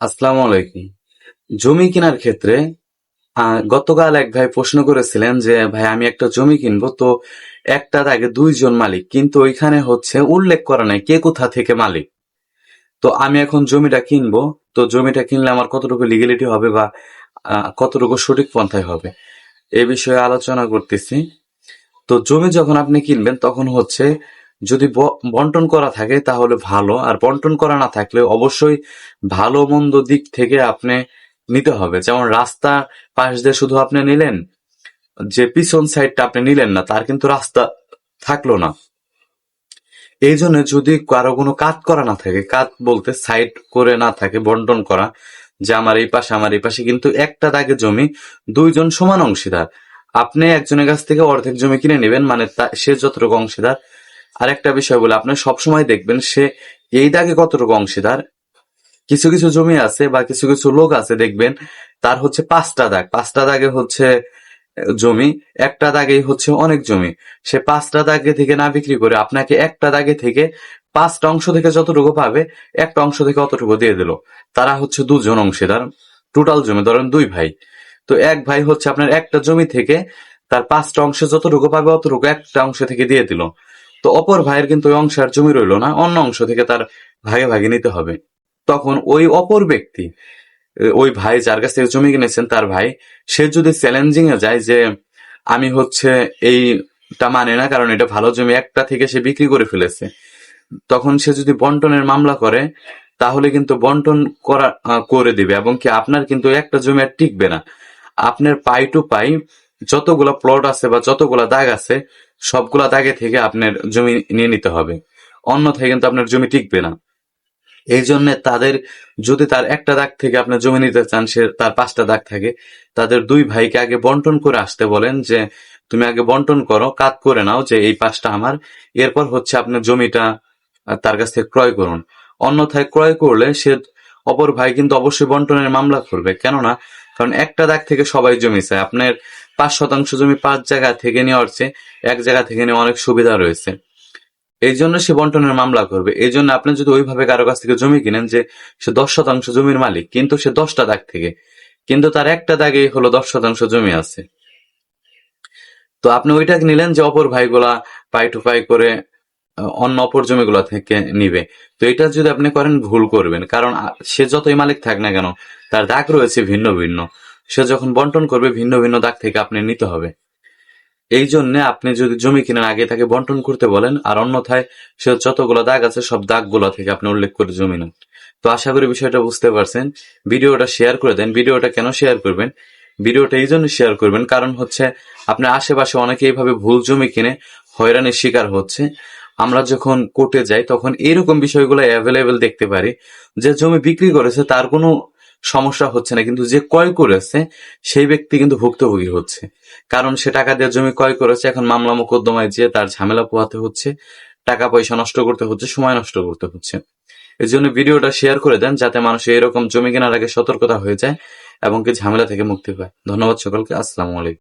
আসসালামু আলাইকুম। জমি কেনার ক্ষেত্রে গতকাল এক ভাই প্রশ্ন করেছিলেন যে, ভাই, আমি একটা জমি কিনবো। তো একটা দাগে দুইজন মালিক, কিন্তু ওইখানে হচ্ছে উল্লেখ করা নাই কে কোথা থেকে মালিক। তো আমি এখন জমিটা কিনবো, তো জমিটা কিনলে আমার কতটুকু লিগেলিটি হবে বা কতটুকু সঠিক পন্থায় হবে? এ বিষয়ে আলোচনা করতেছি। তো জমি যখন আপনি কিনবেন, তখন হচ্ছে যদি বন্টন করা থাকে তাহলে ভালো, আর বন্টন করা না থাকলে অবশ্যই ভালো মন্দ দিক থেকে আপনি নিতে হবে। যেমন রাস্তা পাশ দিয়ে শুধু আপনি নিলেন, যে পিছন সাইডটা আপনি নিলেন না, তার কিন্তু রাস্তা থাকল না। এই জন্য যদি কারও কোনো কাজ করা না থাকে, কাজ বলতে সাইড করে না থাকে, বন্টন করা, যে আমার এই পাশে, আমার এই পাশে, কিন্তু একটা দাগে জমি, দুইজন সমান অংশীদার। আপনি একজনের কাছ থেকে অর্ধেক জমি কিনে নেবেন মানে সে যতটুকু অংশীদার আর একটা বিষয় বলে আপনি সবসময় দেখবেন সে এই দাগে কতটুকু অংশীদার কিছু কিছু জমি আছে বা কিছু কিছু লোক আছে, দেখবেন তার হচ্ছে পাঁচটা দাগ। পাঁচটা দাগে হচ্ছে জমি, একটা দাগেই হচ্ছে অনেক জমি। সে পাঁচটা দাগে থেকে না বিক্রি করে আপনাকে একটা দাগে থেকে পাঁচটা অংশ থেকে যতটুকু পাবে, একটা অংশ থেকে অতটুকু দিয়ে দিল। তারা হচ্ছে দুজন অংশীদার টোটাল জমি, ধরেন দুই ভাই। তো এক ভাই হচ্ছে আপনার একটা জমি থেকে তার পাঁচটা অংশে যতটুকু পাবে অতটুকু একটা অংশ থেকে দিয়ে দিল। তো অপর ভাইয়ের কিন্তু ওই অংশ আর জমি রইল না, অন্য অংশ থেকে তার ভাগে ভাগে নিতে হবে। তখন ওই অপর ব্যক্তি, ওই ভাই যার কাছ থেকে জমি কিনেছেন, তার ভাই, সে যদি চ্যালেঞ্জিং এ যায় যে আমি হচ্ছে এইটা মানে না, কারণ এটা ভালো জমি, একটা থেকে সে বিক্রি করে ফেলেছে, তখন সে যদি বন্টনের মামলা করে, তাহলে কিন্তু বন্টন করা করে দিবে এবং কি আপনার কিন্তু একটা জমি আর টিকবে না। আপনার পাই টু পাই যতগুলা প্লট আছে বা যতগুলা দাগ আছে, সবগুলা দাগে থেকে আপনার জমি নিয়ে নিতে হবে। অন্যথায় কিন্তু আপনার জমি টিকবে না। এই জন্য তাদের, যদি তার একটা দাগ থেকে আপনার জমি নিতে চান, সে তার পাঁচটা দাগ থাকে, তাদের দুই ভাইকে আগে বন্টন করে আসতে বলেন যে, তুমি আগে বন্টন করো, কাজ করে নাও যে এই পাঁচটা আমার, এরপর হচ্ছে আপনার জমিটা তার কাছ থেকে ক্রয় করুন। অন্যথায় ক্রয় করলে সে, অপর ভাই কিন্তু অবশ্যই বন্টনের মামলা করবে কেননা কারণ একটা দাগ থেকে সবাই জমি চায় আপনার পাঁচ শতাংশ জমি পাঁচ জায়গা থেকে নেওয়ার চেয়ে এক জায়গা থেকে নেওয়া অনেক সুবিধা রয়েছে। এই জন্য সে বন্টনের মামলা করবে। এই জন্য আপনি যদি ওইভাবে কারও কাছ থেকে জমি কিনেন যে সে দশ শতাংশ জমির মালিক, কিন্তু সে দশটা দাগ থেকে, কিন্তু তার একটা দাগে হলো দশ শতাংশ জমি আছে। তো আপনি ওইটাকে নিলেন যে অপর ভাইগুলা পাই টু পাই করে অন্য অপর জমিগুলা থেকে নিবে। তো এটা যদি আপনি করেন, ভুল করবেন। কারণ সে যতই মালিক থাক না কেন, তার দাগ রয়েছে ভিন্ন ভিন্ন। সে যখন বন্টন করবে, ভিন্ন ভিন্ন দাগ থেকে আপনি নিতে হবে। এই জন্য আপনি যদি জমি কেনার আগে তাকে বন্টন করতে বলেন, আর অন্যথায় সে যতগুলো দাগ আছে, সব দাগগুলো থেকে আপনি উল্লেখ করে জমি নেন। তো আশা করি বিষয়টা বুঝতে পারছেন। ভিডিওটা শেয়ার করে দেন। ভিডিওটা কেন শেয়ার করবেন? ভিডিওটা এই জন্য শেয়ার করবেন, কারণ হচ্ছে, আপনার আশেপাশে অনেকে এইভাবে ভুল জমি কিনে, হয়রানির শিকার হচ্ছে। আমরা যখন কোর্টে যাই, তখন এরকম বিষয়গুলো অ্যাভেলেবেল দেখতে পারি যে জমি বিক্রি করেছে, তার কোনো সমস্যা হচ্ছে না। কিন্তু যে ক্রয় করেছে, সেই ব্যক্তি কিন্তু ভুক্তভোগী হচ্ছে। কারণ সে টাকা দিয়ে জমি ক্রয় করেছে, এখন মামলা মোকদ্দমায় যেয়ে তার ঝামেলা পোহাতে হচ্ছে, টাকা পয়সা নষ্ট করতে হচ্ছে, সময় নষ্ট করতে হচ্ছে। এই জন্য ভিডিওটা শেয়ার করে দেন, যাতে মানুষ এরকম জমি কেনার আগে সতর্কতা হয়ে যায় এবং কি ঝামেলা থেকে মুক্তি পায়। ধন্যবাদ সকলকে, আসসালামু আলাইকুম।